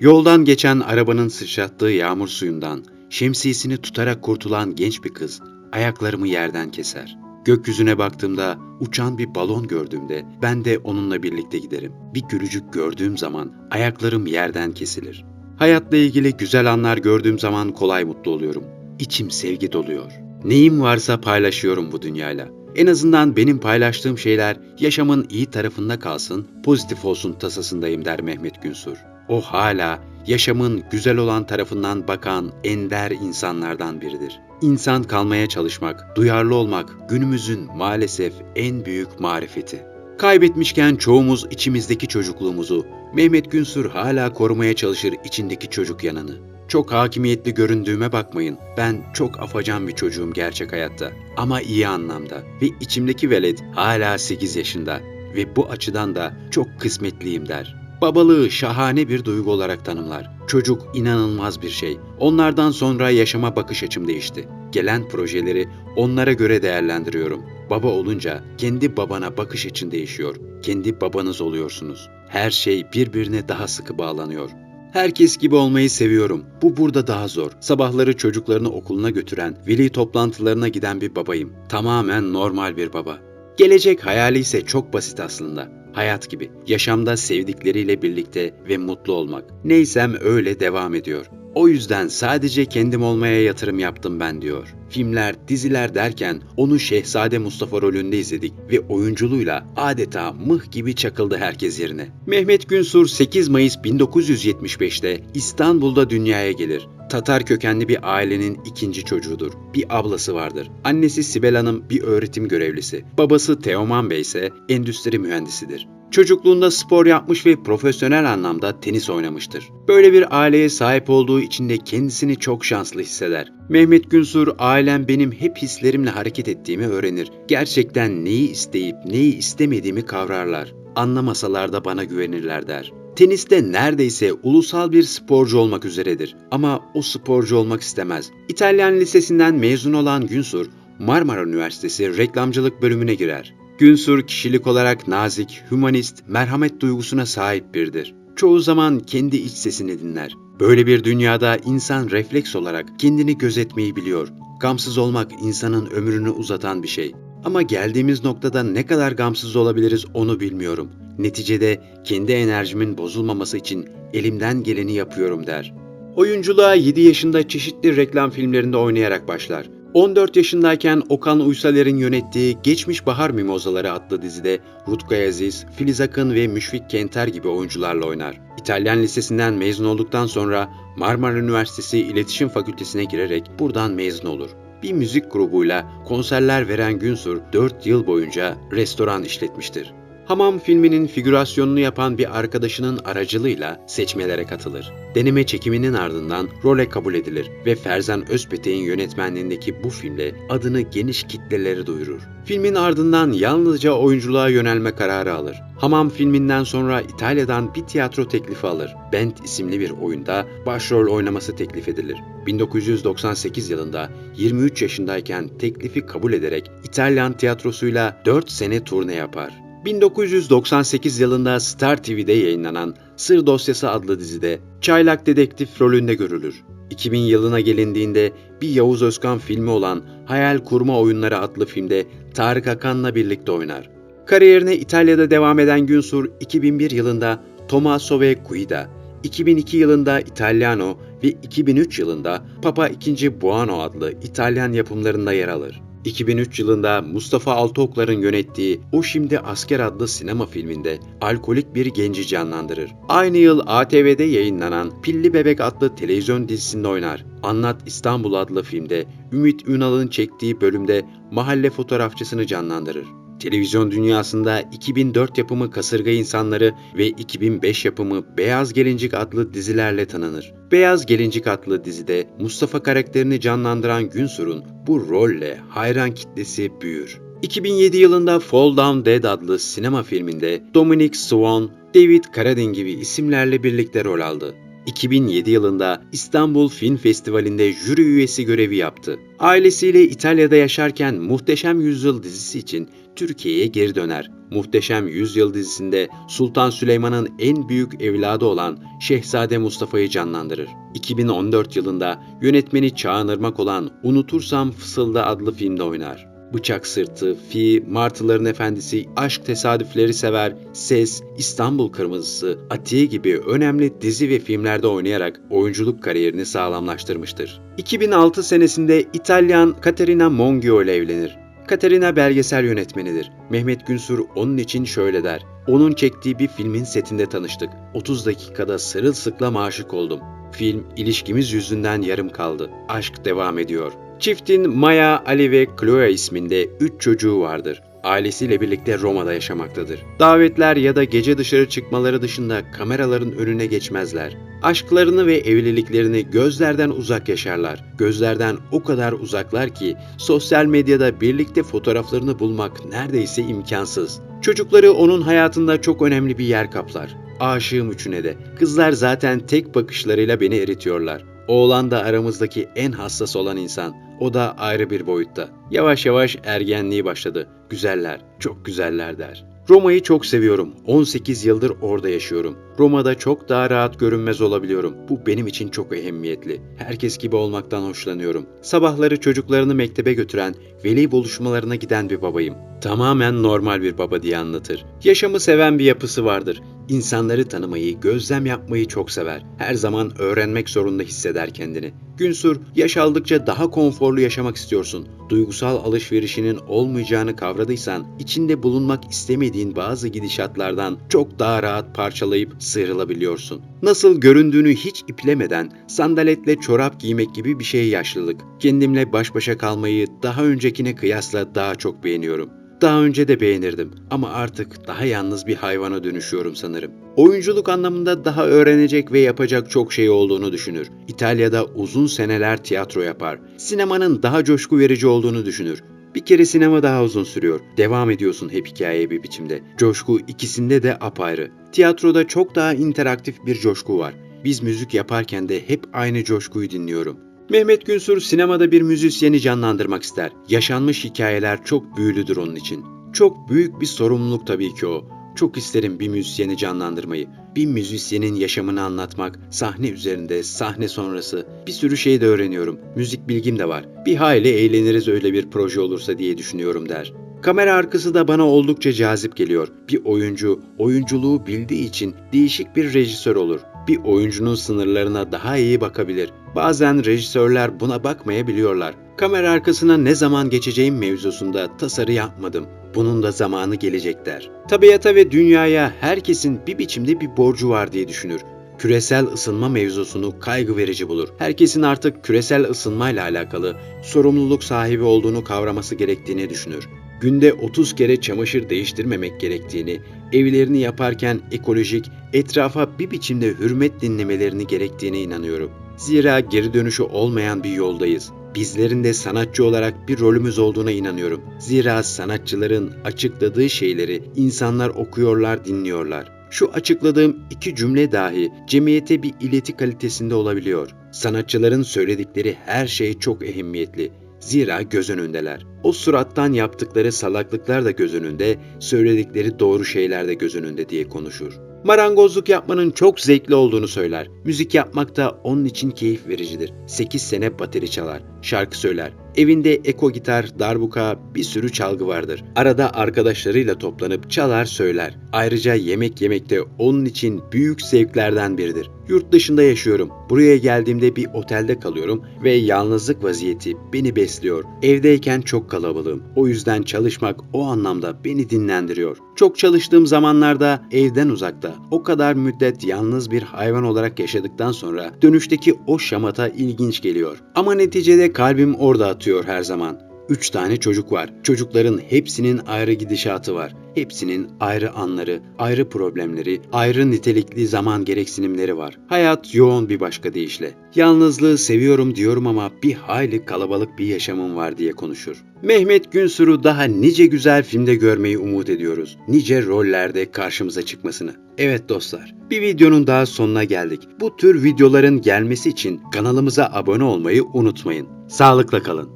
Yoldan geçen arabanın sıçrattığı yağmur suyundan şemsiyesini tutarak kurtulan genç bir kız ayaklarımı yerden keser. Gökyüzüne baktığımda uçan bir balon gördüğümde ben de onunla birlikte giderim. Bir gülücük gördüğüm zaman ayaklarım yerden kesilir. Hayatla ilgili güzel anlar gördüğüm zaman kolay mutlu oluyorum. İçim sevgi doluyor. Neyim varsa paylaşıyorum bu dünyayla. En azından benim paylaştığım şeyler yaşamın iyi tarafında kalsın, pozitif olsun tasasındayım der Mehmet Günsur. O hala yaşamın güzel olan tarafından bakan ender insanlardan biridir. İnsan kalmaya çalışmak, duyarlı olmak günümüzün maalesef en büyük marifeti. Kaybetmişken çoğumuz içimizdeki çocukluğumuzu, Mehmet Günsur hala korumaya çalışır içindeki çocuk yanını. Çok hakimiyetli göründüğüme bakmayın. Ben çok afacan bir çocuğum gerçek hayatta. Ama iyi anlamda. Ve içimdeki velet hala 8 yaşında. Ve bu açıdan da çok kısmetliyim der. Babalığı şahane bir duygu olarak tanımlar. Çocuk inanılmaz bir şey. Onlardan sonra yaşama bakış açım değişti. Gelen projeleri onlara göre değerlendiriyorum. Baba olunca kendi babana bakış açın değişiyor. Kendi babanız oluyorsunuz. Her şey birbirine daha sıkı bağlanıyor. Herkes gibi olmayı seviyorum. Bu burada daha zor. Sabahları çocuklarını okuluna götüren, veli toplantılarına giden bir babayım. Tamamen normal bir baba. Gelecek hayali ise çok basit aslında. Hayat gibi. Yaşamda sevdikleriyle birlikte ve mutlu olmak. Neysem öyle devam ediyor. O yüzden sadece kendim olmaya yatırım yaptım ben diyor. Filmler, diziler derken onu Şehzade Mustafa rolünde izledik ve oyunculuğuyla adeta mıh gibi çakıldı herkes yerine. Mehmet Günsur 8 Mayıs 1975'te İstanbul'da dünyaya gelir. Tatar kökenli bir ailenin ikinci çocuğudur. Bir ablası vardır. Annesi Sibel Hanım bir öğretim görevlisi. Babası Teoman Bey ise endüstri mühendisidir. Çocukluğunda spor yapmış ve profesyonel anlamda tenis oynamıştır. Böyle bir aileye sahip olduğu için de kendisini çok şanslı hisseder. Mehmet Günsur, ailem benim hep hislerimle hareket ettiğimi öğrenir. Gerçekten neyi isteyip neyi istemediğimi kavrarlar. Anlamasalar da bana güvenirler der. Teniste neredeyse ulusal bir sporcu olmak üzeredir. Ama o sporcu olmak istemez. İtalyan lisesinden mezun olan Günsur, Marmara Üniversitesi reklamcılık bölümüne girer. Günsur kişilik olarak nazik, hümanist, merhamet duygusuna sahip biridir. Çoğu zaman kendi iç sesini dinler. Böyle bir dünyada insan refleks olarak kendini gözetmeyi biliyor. Gamsız olmak insanın ömrünü uzatan bir şey. Ama geldiğimiz noktada ne kadar gamsız olabiliriz onu bilmiyorum. Neticede kendi enerjimin bozulmaması için elimden geleni yapıyorum der. Oyunculuğa 7 yaşında çeşitli reklam filmlerinde oynayarak başlar. 14 yaşındayken Okan Uysaler'in yönettiği Geçmiş Bahar Mimozaları adlı dizide Rutkay Aziz, Filiz Akın ve Müşfik Kenter gibi oyuncularla oynar. İtalyan Lisesi'nden mezun olduktan sonra Marmara Üniversitesi İletişim Fakültesine girerek buradan mezun olur. Bir müzik grubuyla konserler veren Günsur 4 yıl boyunca restoran işletmiştir. Hamam filminin figürasyonunu yapan bir arkadaşının aracılığıyla seçmelere katılır. Deneme çekiminin ardından role kabul edilir ve Ferzan Özpetek'in yönetmenliğindeki bu filmle adını geniş kitlelere duyurur. Filmin ardından yalnızca oyunculuğa yönelme kararı alır. Hamam filminden sonra İtalya'dan bir tiyatro teklifi alır. Bent isimli bir oyunda başrol oynaması teklif edilir. 1998 yılında 23 yaşındayken teklifi kabul ederek İtalyan tiyatrosuyla 4 sene turne yapar. 1998 yılında Star TV'de yayınlanan Sır Dosyası adlı dizide Çaylak Dedektif rolünde görülür. 2000 yılına gelindiğinde bir Yavuz Özkan filmi olan Hayal Kurma Oyunları adlı filmde Tarık Akan'la birlikte oynar. Kariyerine İtalya'da devam eden Günsur 2001 yılında Tommaso ve Guida, 2002 yılında Italiano ve 2003 yılında Papa II. Buono adlı İtalyan yapımlarında yer alır. 2003 yılında Mustafa Altıoklar'ın yönettiği O Şimdi Asker adlı sinema filminde alkolik bir genci canlandırır. Aynı yıl ATV'de yayınlanan Pilli Bebek adlı televizyon dizisinde oynar. Anlat İstanbul adlı filmde Ümit Ünal'ın çektiği bölümde mahalle fotoğrafçısını canlandırır. Televizyon dünyasında 2004 yapımı Kasırga İnsanları ve 2005 yapımı Beyaz Gelincik adlı dizilerle tanınır. Beyaz Gelincik adlı dizide Mustafa karakterini canlandıran Günsur'un bu rolle hayran kitlesi büyür. 2007 yılında Fall Down Dead adlı sinema filminde Dominic Swan, David Carradine gibi isimlerle birlikte rol aldı. 2007 yılında İstanbul Film Festivali'nde jüri üyesi görevi yaptı. Ailesiyle İtalya'da yaşarken Muhteşem Yüzyıl dizisi için Türkiye'ye geri döner. Muhteşem Yüzyıl dizisinde Sultan Süleyman'ın en büyük evladı olan Şehzade Mustafa'yı canlandırır. 2014 yılında yönetmeni Çağan Irmak olan Unutursam Fısılda adlı filmde oynar. Bıçak Sırtı, Fi, Martıların Efendisi, Aşk Tesadüfleri Sever, Ses, İstanbul Kırmızısı, Atiye gibi önemli dizi ve filmlerde oynayarak oyunculuk kariyerini sağlamlaştırmıştır. 2006 senesinde İtalyan Caterina Mongio ile evlenir. Katerina belgesel yönetmenidir. Mehmet Günsür onun için şöyle der. Onun çektiği bir filmin setinde tanıştık. 30 dakikada sırılsıklam aşık oldum. Film ilişkimiz yüzünden yarım kaldı. Aşk devam ediyor. Çiftin Maya, Ali ve Chloe isminde 3 çocuğu vardır. Ailesiyle birlikte Roma'da yaşamaktadır. Davetler ya da gece dışarı çıkmaları dışında kameraların önüne geçmezler. Aşklarını ve evliliklerini gözlerden uzak yaşarlar. Gözlerden o kadar uzaklar ki sosyal medyada birlikte fotoğraflarını bulmak neredeyse imkansız. Çocukları onun hayatında çok önemli bir yer kaplar. Aşığım üçüne de. Kızlar zaten tek bakışlarıyla beni eritiyorlar. Oğlan da aramızdaki en hassas olan insan. O da ayrı bir boyutta. Yavaş yavaş ergenliği başladı. Güzeller, çok güzeller der. Roma'yı çok seviyorum. 18 yıldır orada yaşıyorum. Roma'da çok daha rahat görünmez olabiliyorum. Bu benim için çok ehemmiyetli. Herkes gibi olmaktan hoşlanıyorum. Sabahları çocuklarını mektebe götüren, veli buluşmalarına giden bir babayım. Tamamen normal bir baba diye anlatır. Yaşamı seven bir yapısı vardır. İnsanları tanımayı, gözlem yapmayı çok sever. Her zaman öğrenmek zorunda hisseder kendini. Günsur, yaş aldıkça daha konforlu yaşamak istiyorsun. Duygusal alışverişinin olmayacağını kavradıysan, içinde bulunmak istemediğin bazı gidişatlardan çok daha rahat parçalayıp sıyrılabiliyorsun. Nasıl göründüğünü hiç iplemeden sandaletle çorap giymek gibi bir şey yaşlılık. Kendimle baş başa kalmayı daha öncekine kıyasla daha çok beğeniyorum. Daha önce de beğenirdim ama artık daha yalnız bir hayvana dönüşüyorum sanırım. Oyunculuk anlamında daha öğrenecek ve yapacak çok şey olduğunu düşünür. İtalya'da uzun seneler tiyatro yapar. Sinemanın daha coşku verici olduğunu düşünür. Bir kere sinema daha uzun sürüyor. Devam ediyorsun hep hikayeye bir biçimde. Coşku ikisinde de apayrı. Tiyatroda çok daha interaktif bir coşku var. Biz müzik yaparken de hep aynı coşkuyu dinliyorum. Mehmet Günsur sinemada bir müzisyeni canlandırmak ister. Yaşanmış hikayeler çok büyülüdür onun için. Çok büyük bir sorumluluk tabii ki o. Çok isterim bir müzisyeni canlandırmayı. Bir müzisyenin yaşamını anlatmak, sahne üzerinde, sahne sonrası bir sürü şey de öğreniyorum. Müzik bilgim de var. Bir hayli eğleniriz öyle bir proje olursa diye düşünüyorum der. Kamera arkası da bana oldukça cazip geliyor. Bir oyuncu oyunculuğu bildiği için değişik bir rejisör olur. Bir oyuncunun sınırlarına daha iyi bakabilir. Bazen rejisörler buna bakmayabiliyorlar. Kamera arkasına ne zaman geçeceğim mevzusunda tasarı yapmadım. Bunun da zamanı gelecek der. Tabiata ve dünyaya herkesin bir biçimde bir borcu var diye düşünür. Küresel ısınma mevzusunu kaygı verici bulur. Herkesin artık küresel ısınmayla alakalı sorumluluk sahibi olduğunu kavraması gerektiğini düşünür günde 30 kere çamaşır değiştirmemek gerektiğini, evlerini yaparken ekolojik, etrafa bir biçimde hürmet dinlemelerini gerektiğine inanıyorum. Zira geri dönüşü olmayan bir yoldayız. Bizlerin de sanatçı olarak bir rolümüz olduğuna inanıyorum. Zira sanatçıların açıkladığı şeyleri insanlar okuyorlar, dinliyorlar. Şu açıkladığım iki cümle dahi cemiyete bir ileti kalitesinde olabiliyor. Sanatçıların söyledikleri her şey çok ehemmiyetli. Zira göz önündeler. O surattan yaptıkları salaklıklar da göz önünde, söyledikleri doğru şeyler de göz önünde diye konuşur. Marangozluk yapmanın çok zevkli olduğunu söyler. Müzik yapmak da onun için keyif vericidir. 8 sene bateri çalar, şarkı söyler. Evinde eko gitar, darbuka, bir sürü çalgı vardır. Arada arkadaşlarıyla toplanıp çalar söyler. Ayrıca yemek yemek de onun için büyük zevklerden biridir. Yurt dışında yaşıyorum. Buraya geldiğimde bir otelde kalıyorum ve yalnızlık vaziyeti beni besliyor. Evdeyken çok kalabalığım. O yüzden çalışmak o anlamda beni dinlendiriyor. Çok çalıştığım zamanlarda evden uzakta o kadar müddet yalnız bir hayvan olarak yaşadıktan sonra dönüşteki o şamata ilginç geliyor. Ama neticede kalbim orada atıyor her zaman. Üç tane çocuk var. Çocukların hepsinin ayrı gidişatı var. Hepsinin ayrı anları, ayrı problemleri, ayrı nitelikli zaman gereksinimleri var. Hayat yoğun bir başka deyişle. Yalnızlığı seviyorum diyorum ama bir hayli kalabalık bir yaşamım var diye konuşur. Mehmet Günsur'u daha nice güzel filmde görmeyi umut ediyoruz. Nice rollerde karşımıza çıkmasını. Evet dostlar, bir videonun daha sonuna geldik. Bu tür videoların gelmesi için kanalımıza abone olmayı unutmayın. Sağlıkla kalın.